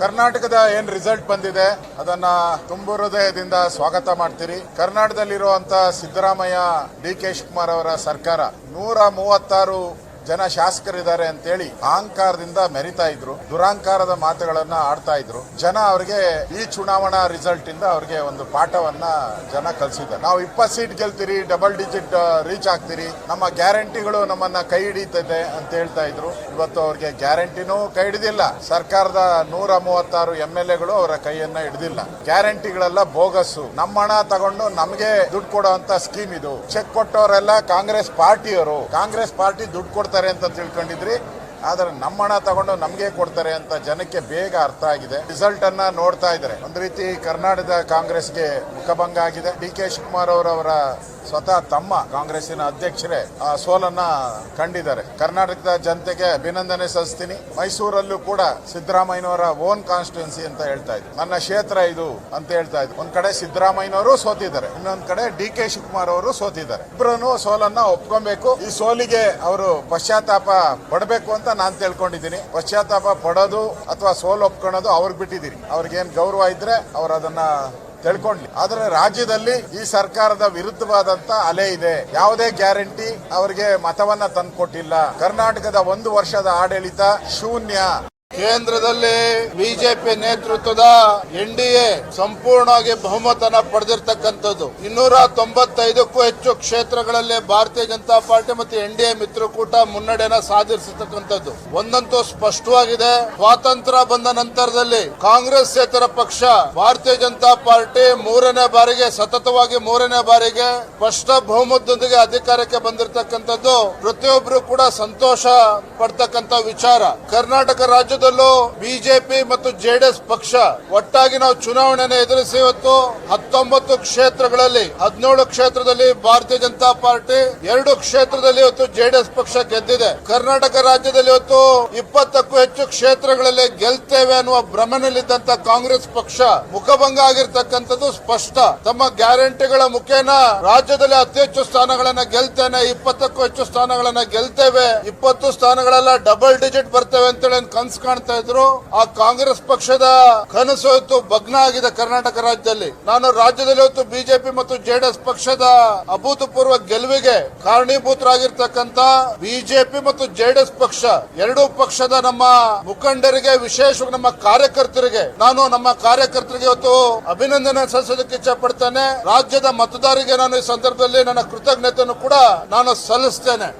ಕರ್ನಾಟಕದ ಏನ್ ರಿಸಲ್ಟ್ ಬಂದಿದೆ, ಅದನ್ನ ತುಂಬು ಹೃದಯದಿಂದ ಸ್ವಾಗತ ಮಾಡ್ತೀರಿ. ಕರ್ನಾಟಕದಲ್ಲಿರುವಂತ ಸಿದ್ದರಾಮಯ್ಯ, ಡಿ ಕೆ ಶಿವಕುಮಾರ್ ಅವರ ಸರ್ಕಾರ ನೂರ ಮೂವತ್ತಾರು ಜನ ಶಾಸಕರಿದ್ದಾರೆ ಅಂತೇಳಿ ಅಹಂಕಾರದಿಂದ ಮೆರಿತಾ ಇದ್ರು. ದುರಾಂಕಾರದ ಮಾತುಗಳನ್ನ ಆಡ್ತಾ ಇದ್ರು. ಜನ ಅವರಿಗೆ ಈ ಚುನಾವಣಾ ರಿಸಲ್ಟ್ ಇಂದ ಅವ್ರಿಗೆ ಒಂದು ಪಾಠವನ್ನ ಜನ ಕಲಿಸಿದ್ದಾರೆ. ನಾವು ಇಪ್ಪತ್ತು ಸೀಟ್ ಗೆಲ್ತೀರಿ, ಡಬಲ್ ಡಿಜಿಟ್ ರೀಚ್ ಆಗ್ತೀರಿ. ನಮ್ಮ ಗ್ಯಾರಂಟಿಗಳು ನಮ್ಮನ್ನ ಕೈ ಹಿಡಿತದೆ ಅಂತ ಹೇಳ್ತಾ ಇದ್ರು. ಇವತ್ತು ಅವ್ರಿಗೆ ಗ್ಯಾರಂಟಿನೂ ಕೈ ಹಿಡಿದಿಲ್ಲ. ಸರ್ಕಾರದ ನೂರ ಮೂವತ್ತಾರು ಎಂ ಎಲ್ ಎಗಳು ಅವರ ಕೈಯನ್ನ ಹಿಡಿದಿಲ್ಲ. ಗ್ಯಾರಂಟಿಗಳೆಲ್ಲ ಬೋಗಸ್ಸು. ನಮ್ಮ ಹಣ ತಗೊಂಡು ನಮಗೆ ದುಡ್ಡು ಕೊಡುವಂತ ಸ್ಕೀಮ್ ಇದು. ಚೆಕ್ ಕೊಟ್ಟವರೆಲ್ಲ ಕಾಂಗ್ರೆಸ್ ಪಾರ್ಟಿಯವರು. ಕಾಂಗ್ರೆಸ್ ಪಾರ್ಟಿ ದುಡ್ಡು ಕೊಡ್ತಾರೆ. ಅಂತ ತಿಳ್ಕೊಂಡಿದ್ರಿ. ಆದ್ರೆ ನಮ್ಮ ಹಣ ತಗೊಂಡು ನಮಗೆ ಕೊಡ್ತಾರೆ ಅಂತ ಜನಕ್ಕೆ ಬೇಗ ಅರ್ಥ ಆಗಿದೆ. ರಿಸಲ್ಟ್ ಅನ್ನ ನೋಡ್ತಾ ಇದ್ದಾರೆ. ಒಂದು ರೀತಿ ಕರ್ನಾಟಕದ ಕಾಂಗ್ರೆಸ್ಗೆ ಮುಖಭಂಗ ಆಗಿದೆ. ಡಿ ಕೆ ಶಿವಕುಮಾರ್ ಅವರವರ ಸ್ವತಃ ತಮ್ಮ ಕಾಂಗ್ರೆಸ್ಸಿನ ಅಧ್ಯಕ್ಷರೇ ಆ ಸೋಲನ್ನ ಕಂಡಿದ್ದಾರೆ. ಕರ್ನಾಟಕದ ಜನತೆಗೆ ಅಭಿನಂದನೆ ಸಲ್ಲಿಸ್ತೀನಿ. ಮೈಸೂರಲ್ಲೂ ಕೂಡ ಸಿದ್ದರಾಮಯ್ಯನವರ ಓನ್ ಕಾನ್ಸ್ಟಿಟ್ಯೂನ್ಸಿ ಅಂತ ಹೇಳ್ತಾ ಇದ್ರು. ನನ್ನ ಕ್ಷೇತ್ರ ಇದು ಅಂತ ಹೇಳ್ತಾ ಇದ್ರು. ಒಂದ್ ಕಡೆ ಸಿದ್ದರಾಮಯ್ಯನವರು ಸೋತಿದ್ದಾರೆ. ಇನ್ನೊಂದ್ ಕಡೆ ಡಿ ಕೆ ಶಿವಕುಮಾರ್ ಅವರು ಸೋತಿದ್ದಾರೆ. ಇಬ್ಬರನ್ನು ಸೋಲನ್ನ ಒಪ್ಕೊಬೇಕು. ಈ ಸೋಲಿಗೆ ಅವರು ಪಶ್ಚಾತ್ತಾಪ ಪಡಬೇಕು ಅಂತ ನಾನ್ ತಿಳ್ಕೊಂಡಿದ್ದೀನಿ. ಪಶ್ಚಾತ್ತಾಪ ಪಡೋದು ಅಥವಾ ಸೋಲು ಒಪ್ಕೊಳ್ಳೋದು ಅವ್ರಿಗೆ ಬಿಟ್ಟಿದ್ದೀನಿ. ಅವ್ರಿಗೇನ್ ಗೌರವ ಇದ್ರೆ ಅವ್ರು ಅದನ್ನ ತಿಳ್ಕೊಂಡ್ಲಿ. ಆದ್ರೆ ರಾಜ್ಯದಲ್ಲಿ ಈ ಸರ್ಕಾರದ ವಿರುದ್ಧವಾದಂತ ಅಲೆ ಇದೆ. ಯಾವುದೇ ಗ್ಯಾರಂಟಿ ಅವರಿಗೆ ಮತವನ್ನ ತಂದ್ಕೊಟ್ಟಿಲ್ಲ. ಕರ್ನಾಟಕದ ಒಂದು ವರ್ಷದ ಆಡಳಿತ ಶೂನ್ಯ. ಕೇಂದ್ರದಲ್ಲಿ ಬಿಜೆಪಿ ನೇತೃತ್ವದ ಎನ್ ಡಿ ಸಂಪೂರ್ಣವಾಗಿ ಬಹುಮತನ ಪಡೆದಿರ್ತಕ್ಕಂಥದ್ದು. ಇನ್ನೂರ ತೊಂಬತ್ತೈದಕ್ಕೂ ಹೆಚ್ಚು ಕ್ಷೇತ್ರಗಳಲ್ಲಿ ಭಾರತೀಯ ಜನತಾ ಪಾರ್ಟಿ ಮತ್ತು ಎನ್ ಡಿ ಮಿತ್ರಕೂಟ ಮುನ್ನಡೆಯನ್ನ ಸಾಧಿಸತಕ್ಕಂಥದ್ದು ಒಂದಂತೂ ಸ್ಪಷ್ಟವಾಗಿದೆ. ಸ್ವಾತಂತ್ರ್ಯ ಬಂದ ನಂತರದಲ್ಲಿ ಕಾಂಗ್ರೆಸ್ ಸೇತರ ಪಕ್ಷ ಭಾರತೀಯ ಜನತಾ ಪಾರ್ಟಿ ಮೂರನೇ ಬಾರಿಗೆ, ಸತತವಾಗಿ ಮೂರನೇ ಬಾರಿಗೆ ಸ್ಪಷ್ಟ ಬಹುಮತದೊಂದಿಗೆ ಅಧಿಕಾರಕ್ಕೆ ಬಂದಿರತಕ್ಕಂಥದ್ದು ಪ್ರತಿಯೊಬ್ಬರು ಕೂಡ ಸಂತೋಷ ಪಡ್ತಕ್ಕಂಥ ವಿಚಾರ. ಕರ್ನಾಟಕ ರಾಜ್ಯದಲ್ಲೂ ಬಿಜೆಪಿ ಮತ್ತು ಜೆಡಿಎಸ್ ಪಕ್ಷ ಒಟ್ಟಾಗಿ ನಾವು ಚುನಾವಣೆಯನ್ನು ಎದುರಿಸಿ ಇವತ್ತು ಹತ್ತೊಂಬತ್ತು ಕ್ಷೇತ್ರಗಳಲ್ಲಿ, ಹದಿನೇಳು ಕ್ಷೇತ್ರದಲ್ಲಿ ಭಾರತೀಯ ಜನತಾ ಪಾರ್ಟಿ, ಎರಡು ಕ್ಷೇತ್ರದಲ್ಲಿ ಇವತ್ತು ಜೆಡಿಎಸ್ ಪಕ್ಷ ಗೆದ್ದಿದೆ. ಕರ್ನಾಟಕ ರಾಜ್ಯದಲ್ಲಿ ಇವತ್ತು ಇಪ್ಪತ್ತಕ್ಕೂ ಹೆಚ್ಚು ಕ್ಷೇತ್ರಗಳಲ್ಲಿ ಗೆಲ್ತೇವೆ ಅನ್ನುವ ಭ್ರಮನಲ್ಲಿದ್ದಂತ ಕಾಂಗ್ರೆಸ್ ಪಕ್ಷ ಮುಖಭಂಗ ಆಗಿರ್ತಕ್ಕಂಥದ್ದು ಸ್ಪಷ್ಟ. ತಮ್ಮ ಗ್ಯಾರಂಟಿಗಳ ಮುಖೇನ ರಾಜ್ಯದಲ್ಲಿ ಅತಿ ಹೆಚ್ಚು ಸ್ಥಾನಗಳನ್ನ ಗೆಲ್ತೇನೆ, ಇಪ್ಪತ್ತಕ್ಕೂ ಹೆಚ್ಚು ಸ್ಥಾನಗಳನ್ನ ಗೆಲ್ತೇವೆ, ಇಪ್ಪತ್ತು ಸ್ಥಾನಗಳೆಲ್ಲ ಡಬಲ್ ಡಿಜಿಟ್ ಬರ್ತೇವೆ ಅಂತೇಳಿ ಕನ್ಸು ಕಾಣ್ತಾ ಇದ್ರು, ಆ ಕಾಂಗ್ರೆಸ್ ಪಕ್ಷದ ಕನಸು ಇವತ್ತು ಭಗ್ನ ಆಗಿದೆ ಕರ್ನಾಟಕ ರಾಜ್ಯದಲ್ಲಿ. ನಾನು ರಾಜ್ಯದಲ್ಲಿ ಇವತ್ತು ಬಿಜೆಪಿ ಮತ್ತು ಜೆಡಿಎಸ್ ಪಕ್ಷದ ಅಭೂತಪೂರ್ವ ಗೆಲುವಿಗೆ ಕಾರಣೀಭೂತರಾಗಿರ್ತಕ್ಕಂತ ಬಿಜೆಪಿ ಮತ್ತು ಜೆಡಿಎಸ್ ಪಕ್ಷ, ಎರಡೂ ಪಕ್ಷದ ನಮ್ಮ ಮುಖಂಡರಿಗೆ ವಿಶೇಷವಾಗಿ ನಮ್ಮ ಕಾರ್ಯಕರ್ತರಿಗೆ, ನಾನು ನಮ್ಮ ಕಾರ್ಯಕರ್ತರಿಗೆ ಇವತ್ತು ಅಭಿನಂದನೆ ಸಲ್ಲಿಸೋದಕ್ಕೆ ಇಚ್ಛೆ ಪಡ್ತೇನೆ ರಾಜ್ಯದ ಮತದಾರರಿಗೆ ನಾನು ಈ ಸಂದರ್ಭದಲ್ಲಿ ನನ್ನ ಕೃತಜ್ಞತೆಯನ್ನು ಕೂಡ ನಾನು ಸಲ್ಲಿಸ್ತೇನೆ.